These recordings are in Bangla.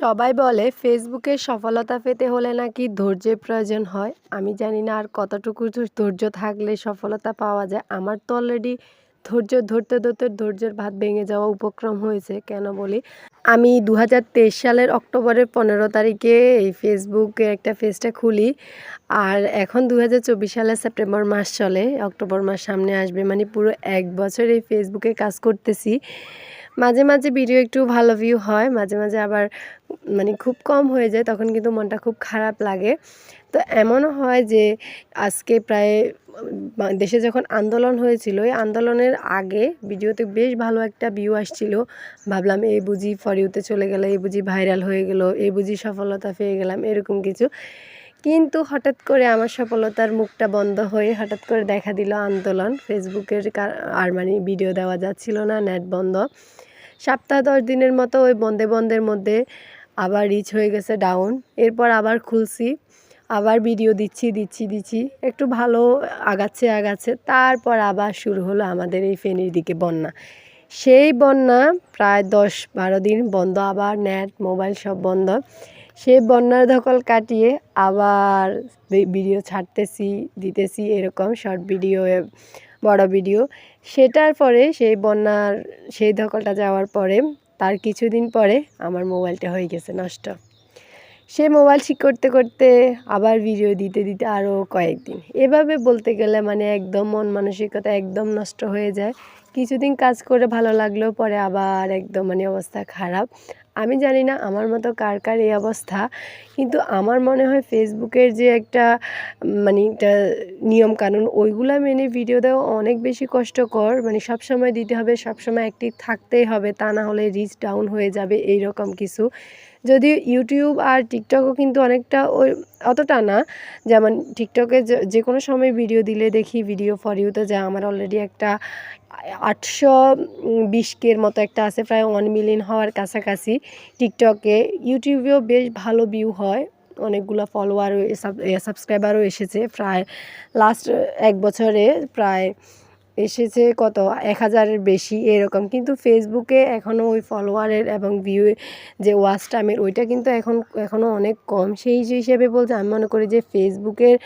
সবাই বলে, ফেসবুকে সফলতা পেতে হলে নাকি ধৈর্যের প্রয়োজন হয়? আমি জানি না আর কতটুকু ধৈর্য থাকলে সফলতা পাওয়া যায়। আমার তো অলরেডি ধৈর্য ধরতে ধরতে ধৈর্যের ভাত ভেঙে যাওয়া উপক্রম হয়েছে, কেন বলি? আমি দু হাজার তেইশ সালের অক্টোবরের পনেরো তারিখে এই ফেসবুকে একটা পেজটা খুলি আর এখন দু সালের সেপ্টেম্বর মাস চলে, অক্টোবর মাস সামনে আসবে মানে পুরো এক বছর এই ফেসবুকে কাজ করতেছি। মাঝে মাঝে ভিডিও একটু ভালো ভিউ হয়, মাঝে মাঝে আবার মানে খুব কম হয়ে যায়, তখন কিন্তু মনটা খুব খারাপ লাগে। তো এমনও হয় যে আজকে প্রায় দেশে যখন আন্দোলন হয়েছিল, এই আন্দোলনের আগে ভিডিওতে বেশ ভালো একটা ভিউ আসছিল। ভাবলাম এই বুঝি ফরিউতে চলে গেল, এই বুঝি ভাইরাল হয়ে গেল, এই বুঝি সফলতা পেয়ে গেলাম, এরকম কিছু। কিন্তু হঠাৎ করে আমার সফলতার মুখটা বন্ধ হয়ে হঠাৎ করে দেখা দিল আন্দোলন। ফেসবুকের কার- আর মানে ভিডিও দেওয়া যাচ্ছিল না নেট বন্ধ। সপ্তাহ দশ দিনের মতো ওই বন্ধে বন্ধের মধ্যে আবার রিচ হয়ে গেছে ডাউন এরপর আবার খুলছি, আবার ভিডিও দিচ্ছি দিচ্ছি দিচ্ছি। একটু ভালো আগাচ্ছে আগাচ্ছে। তারপর আবার শুরু হলো আমাদের এই ফেনীর দিকে বন্যা। সেই বন্যা প্রায় দশ বারো দিন বন্ধ, আবার নেট মোবাইল সব বন্ধ। সেই বন্যার ধকল কাটিয়ে আবার ভিডিও ছাড়তেছি, দিতেছি এরকম শর্ট ভিডিও বড় ভিডিও সেটার পরে সেই বন্যার সেই ধকলটা যাওয়ার পরে তার কিছুদিন পরে আমার মোবাইলটা হয়ে গেছে নষ্ট। সে মোবাইল ঠিক করতে করতে আবার ভিডিও দিতে দিতে আরও কয়েকদিন। এভাবে বলতে গেলে মানে একদম মন মানসিকতা একদম নষ্ট হয়ে যায়। কিছুদিন কাজ করে ভালো লাগলেও পরে আবার একদম মানে অবস্থা খারাপ। আমি জানি না আমার মতো কার কার এই অবস্থা, কিন্তু আমার মনে হয় ফেসবুকের যে একটা মানে একটা নিয়ম কানুন ওইগুলা মেনে ভিডিও দেওয়া অনেক বেশি কষ্টকর। মানে সব সময় দিতে হবে, সব সময় অ্যাক্টিভ থাকতেই হবে, তা না হলে রিচ ডাউন হয়ে যাবে এই রকম কিছু। যদিও ইউটিউব আর টিকটকও কিন্তু অনেকটা ওই, অতটা না। যেমন টিকটকে যে- যে কোনো সময় ভিডিও দিলে দেখি ভিডিও ফর ইউতে যা, আমার অলরেডি একটা আটশো বিশ কের মতো একটা আছে, প্রায় ওয়ান মিলিয়ন হওয়ার কাছাকাছি। টিকটকে ইউটিউবেও বেশ ভালো ভিউ হয়। অনেকগুলো ফলোয়ার সাবস্ক্রাইবারও এসেছে। প্রায় লাস্ট এক বছরে প্রায় এসেছে কত? এক হাজারের বেশি এরকম। কিন্তু ফেসবুকে এখনও ওই ফলোয়ারের এবং ভিউ যে ওয়াচ টাইমের ওইটা কিন্তু এখন এখনও অনেক কম। সেই হিসেবে বলতে আমি মনে করি যে ফেসবুকের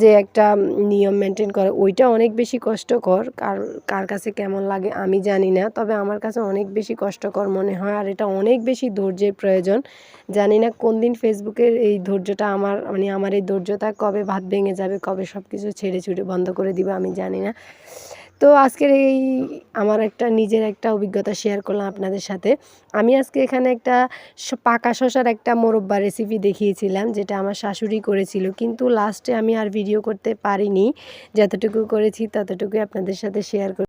যে একটা নিয়ম মেনটেন করে, ওইটা অনেক বেশি কষ্টকর। কার কার কাছে কেমন লাগে আমি জানি না, তবে আমার কাছে অনেক বেশি কষ্টকর মনে হয়, আর এটা অনেক বেশি ধৈর্যের প্রয়োজন। জানি না কোন দিন ফেসবুকের এই ধৈর্যটা আমার মানে আমার এই ধৈর্যটা কবে ভাত ভেঙে যাবে, কবে সব কিছু ছেড়ে ছুটে বন্ধ করে দিবে, আমি জানি না। তো আজকের এই আমার একটা নিজের একটা অভিজ্ঞতা শেয়ার করলাম আপনাদের সাথে। আমি আজকে এখানে একটা পাকা শশার একটা মোরব্বা রেসিপি দেখিয়েছিলাম, যেটা আমার শাশুড়ি করেছিল। কিন্তু লাস্টে আমি আর ভিডিও করতে পারিনি। যতটুকু করেছি ততটুকুই আপনাদের সাথে শেয়ার